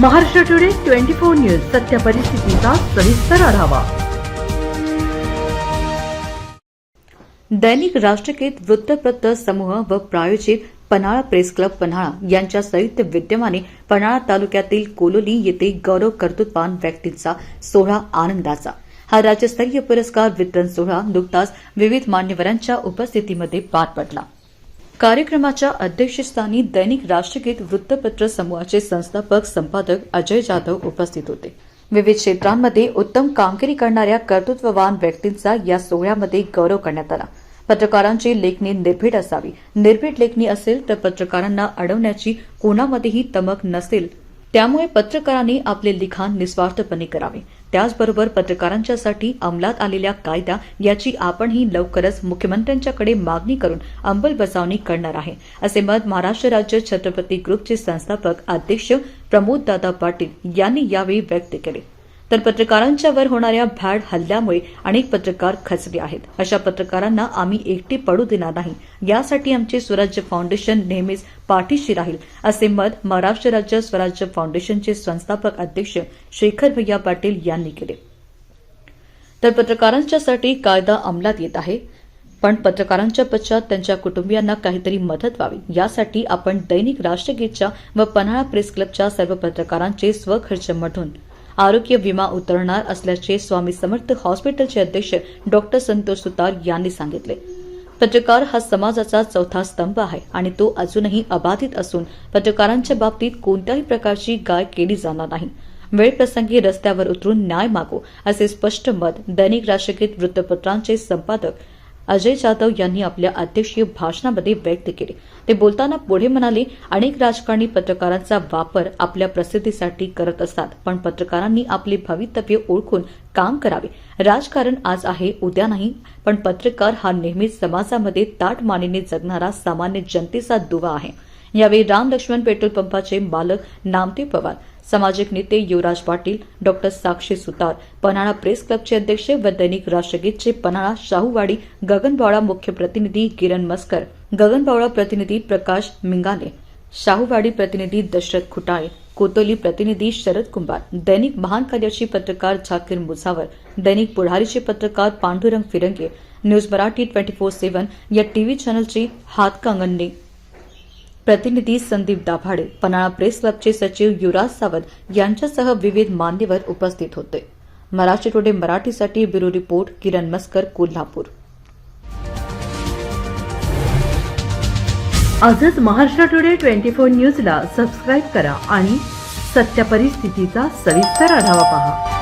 Maharashtra today twenty four news सत्य परिस्थितीचा सविस्तर आढावा. दैनिक राष्ट्रकित वृत्तपत्र समूह व प्रायोजित पन्हाळा प्रेस क्लब पन्हाळा यांच्या संयुक्त विद्यमाने पन्हाळा तालुक्यातील कोलोली येथे गौरव कर्तृत्वान व्यक्तींचा सोहळा आनंदाचा. हा राज्यस्तरीय पुरस्कार वितरण सोहळा नुकताच विविध मान्यवरांच्या उपस्थितीमध्ये पार पडला. कार्यक्रमाच्या अध्यक्षस्थानी दैनिक राष्ट्रगीत वृत्तपत्र समूहाचे संस्थापक संपादक अजय जाधव उपस्थित होते. विविध क्षेत्रांमध्ये उत्तम कामगिरी करणाऱ्या कर्तृत्ववान व्यक्तींचा या सोहळ्यामध्ये गौरव करण्यात आला. पत्रकारांची लेखणी निर्भीड असावी. निर्भीड लेखणी असेल तर पत्रकारांना अडवण्याची कोणामध्येही तमक नसेल त्यामुळे पत्रकारांनी आपले लिखाण निस्वार्थपणे करावे. त्याचबरोबर पत्रकारांच्यासाठी अंमलात आलेल्या कायदा याची आपणही लवकरच मुख्यमंत्र्यांच्याकडे मागणी करून अंमलबजावणी करणार आहे असे मत महाराष्ट्र राज्य छत्रपती ग्रुपचे संस्थापक अध्यक्ष प्रमोद दादा पाटील यांनी यावेळी व्यक्त केले. तर पत्रकारांच्यावर होणाऱ्या भ्याड हल्ल्यामुळे अनेक पत्रकार खचले आहेत. अशा पत्रकारांना आम्ही एकटे पडू देणार नाही. यासाठी आमचे स्वराज्य फाउंडेशन नेहमीच पाठीशी राहील असे मत महाराष्ट्र राज्य स्वराज्य फाउंडेशनचे संस्थापक अध्यक्ष शेखर भैया पाटील यांनी केले. तर पत्रकारांच्यासाठी कायदा अंमलात येत आहे. पण पत्रकारांच्या पश्चात त्यांच्या कुटुंबियांना काहीतरी मदत व्हावी. यासाठी आपण दैनिक राष्ट्रगीतच्या व पन्हाळा प्रेस क्लबच्या सर्व पत्रकारांचे स्वखर्चमधून आरोग्य विमा उतरणार असल्याचे स्वामी समर्थ हॉस्पिटलचे अध्यक्ष डॉक्टर संतोष सुतार यांनी सांगितले. पत्रकार हा समाजाचा चौथा स्तंभ आहे आणि तो अजूनही अबाधित असून पत्रकारांच्या बाबतीत कोणत्याही प्रकारची गाय केली जाणार नाही. वेळप्रसंगी रस्त्यावर उतरून न्याय मागू असे स्पष्ट मत दैनिक राष्ट्रगीत वृत्तपत्रांचे संपादक अजय जाधव यांनी आपल्या अध्यक्षीय भाषणामध्ये व्यक्त केले. ते बोलताना पुढे म्हणाले अनेक राजकारणी पत्रकारांचा वापर आपल्या प्रसिद्धीसाठी करत असतात पण पत्रकारांनी आपले भवितव्य ओळखून काम करावे. राजकारण आज आहे उद्या नाही पण पत्रकार हा नेहमीच समाजामध्ये ताट मानेने जगणारा सामान्य जनतेचा दुवा आहे. यावेळी राम लक्ष्मण पेट्रोल पंपाचे मालक नामदेव पवार सामाजिक नेते युवराज पाटील डॉक्टर साक्षी सुतार पन्हाळा प्रेस क्लबचे अध्यक्ष व दैनिक राष्ट्रगीतचे पन्हाळा शाहूवाडी गगनबावळा मुख्य प्रतिनिधी किरण मस्कर गगनबावळा प्रतिनिधी प्रकाश मिंगाले शाहूवाडी प्रतिनिधी दशरथ खुटाळे कोतोली प्रतिनिधी शरद कुंभार दैनिक महान कार्याची पत्रकार झाकीर मुसावर दैनिक पुढारीचे पत्रकार Pandurang Phirange news Marathi twenty four seven या टीव्ही चॅनलची हातकंगणे प्रतिनिधी संदीप दाभाडे पन्हाळा प्रेस क्लबचे सचिव युवराज सावंत यांच्यासह विविध मान्यवर उपस्थित होते. महाराष्ट्र टुडे मराठीसाठी ब्युरो रिपोर्ट किरण मस्कर कोल्हापूर. आजच महाराष्ट्र टुडे ट्वेंटी फोर न्यूजला सबस्क्राईब करा आणि सत्य परिस्थितीचा सविस्तर आढावा पहा.